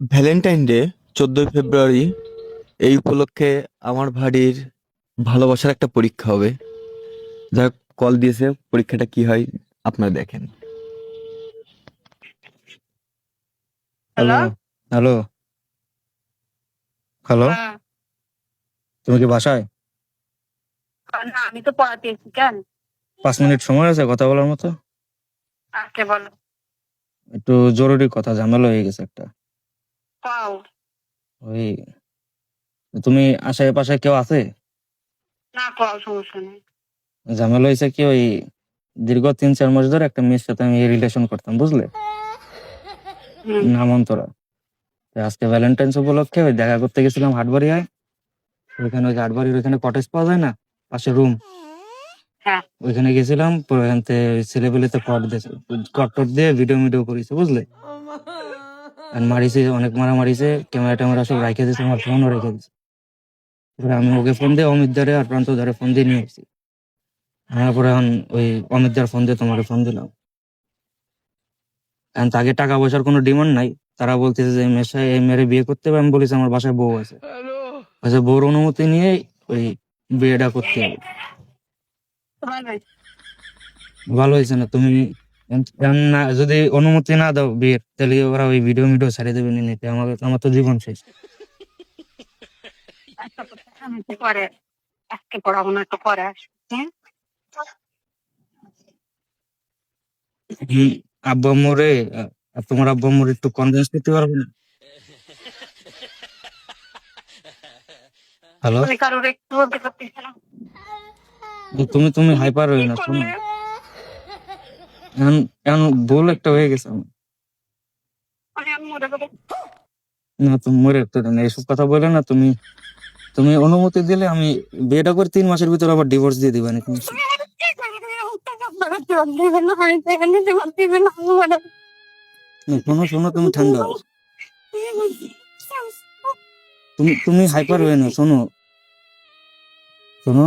Valentine day চোদ্দই ফেব্রুয়ারি এই উপলক্ষে আমার ভাইয়ের ভালোবাসার একটা পরীক্ষা হবে। যা কল দিয়েছে পরীক্ষাটা কি হয় আপনারা দেখেন। হ্যালো হ্যালো হ্যালো হ্যাঁ। তুমি কি বাসায়? না আমি তো পড়াতে এসেছি কেন? পাঁচ মিনিট সময় আছে কথা বলার মতো? আজকে বলো? একটু জরুরি কথা ঝামেলা হয়ে গেছে একটা। পাও ওই তুমি আশায় পাশে কেউ আছে? না পাও সমস্যা নেই। ঝামেলা হয়েছে কি ওই দীর্ঘ তিন চার মাস ধরে একটা মেয়ের সাথে আমি রিলেশন করতাম বুঝলে? নাম অন্তরা আজকে ভ্যালেন্টাইন্স উপলক্ষে ওই দেখা করতে গেছিলাম হাটবাড়িয়ায়। ওইখানে ওই হাটবাড়ির ওইখানে কটেজ পাওয়া যায় না? পাশে রুম হ্যাঁ। ওইখানে গেছিলাম ওখান থেকে ছেলেপেলেতে কট দিয়েছে কট টট দিয়ে ভিডিও মিডিও করেছে বুঝলে? মারিছে অনেক মারা মারিছে ক্যামেরা ট্যামেরা সব রাখে দিয়েছে আমার ফোনও রেখে দিয়েছে এবার আমি ওকে ফোন দিয়ে অমিত দারে আর প্রান্ত দারে ফোন দিয়ে নিয়ে এসেছি আনার পরে এখন ওই অমিত দার ফোন দিয়ে তোমাকে ফোন দিলাম। এখন তাকে টাকা পয়সার কোনো ডিমান্ড নাই। তারা বলতেছে যে সাথে- এই মেয়ের বিয়ে করতে হবে আমি বলেছি আমার বাসায় বউ আছে। আচ্ছা বউর অনুমতি নিয়ে ওই বিয়েটা করতে হবে। ভালো হয়েছে না? তুমি যদি অনুমতি না দাও বিয়ের তাহলে ওরা ওই ভিডিও মিডিও ছাড়িয়ে দেবে নিতে। আমার আমার তো জীবন শেষ। পরে আজকে পরে আব্বু আহ, তোমার আব্বু আম্মুর একটু কনভিন্স করতে পারবে না? হ্যালো তুমি তুমি হাইপার হয়ে না শোনো? এখন এখন ভুল একটা হয়ে গেছে আমার। না তুমি মরে একটা না। এসব কথা বলে না তুমি তুমি অনুমতি দিলে আমি বিয়েটা করে তিন মাসের ভিতর আবার ডিভোর্স দিয়ে দিবেন। শোনো শোনো তুমি ঠান্ডা তুমি তুমি হাইপার হয়ে না শোনো। শোনো।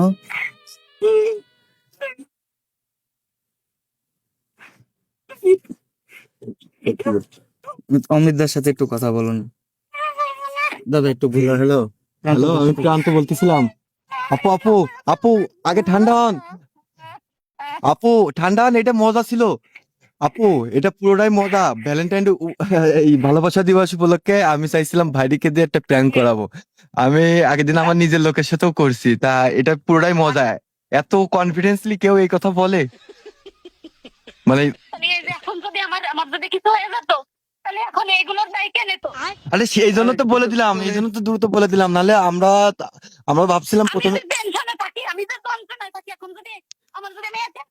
অমিতদার সাথে একটু কথা বলুন। দাদা একটু ভুল হ্যালো হ্যালো আমি প্রান্ত বলতেছিলাম। আপু আপু আপু আগে ঠান্ডা হন। আপু ঠান্ডা হন এটা মজা ছিল। আপু এটা পুরোটাই মজা। ভ্যালেন্টাইন এই ভালোবাসা দিবস উপলক্ষে আমি চাইছিলাম ভাইরিকে দিয়ে একটা প্র্যাঙ্ক করাবো। আমি আগের দিন আমার নিজের লোকের সাথেও করছি। তা এটা পুরোটাই মজা। এত কনফিডেন্সলি কেউ এই কথা বলে? মানে আমার আমার যদি কিছু হয়ে যেত তাহলে এখন এইগুলোর দায় কে নিত? আরে সেই জন্য তো বলে দিলাম এই জন্য তো দ্রুত বলে দিলাম নাহলে আমরা আমরা ভাবছিলাম আমি প্রথমে টেনশনে থাকি আমি যে যন্ত্রণায় থাকি এখন যদি আমার যদি মেয়েতে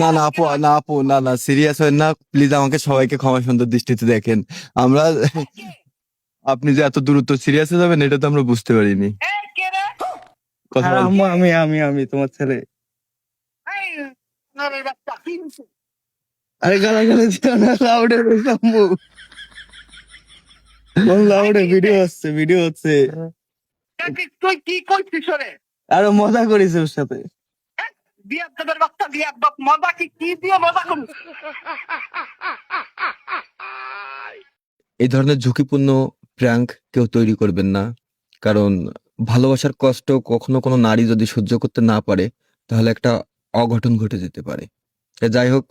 না না আপু না আপু না না সিরিয়াস হয়েন না প্লিজ আমাকে সবাইকে ক্ষমা সুন্দর দৃষ্টিতে দেখেন। আমরা আপনি যে এত দ্রুত সিরিয়াস হয়ে যাবেন এটা তো আমরা বুঝতে পারিনি। কথা আমি আমি আমি তোমার ছেলে এই নরের বাচ্চা কি হইছে? আরে গালা গালা দিও না লাউডে রয়েছে আম্মু লাউডে ভিডিও হচ্ছে ভিডিও হচ্ছে। তুই- কি করছিস রে আরও মজা করেছে ওর সাথে। মজা কি কি দিয়ে মজা করুন এই ধরনের ঝুঁকিপূর্ণ প্র্যাঙ্ক কেউ তৈরি করবেন না কারণ ভালোবাসার কষ্ট কখনো কোনো নারী যদি সহ্য করতে না পারে তাহলে একটা অঘটন ঘটে যেতে পারে। যাই হোক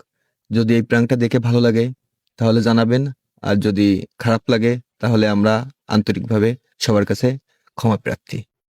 যদি এই প্র্যাঙ্কটা দেখে ভালো লাগে, তাহলে জানাবেন। আর যদি খারাপ লাগে, তাহলে আমরা আন্তরিকভাবে সবার কাছে ক্ষমা প্রার্থী।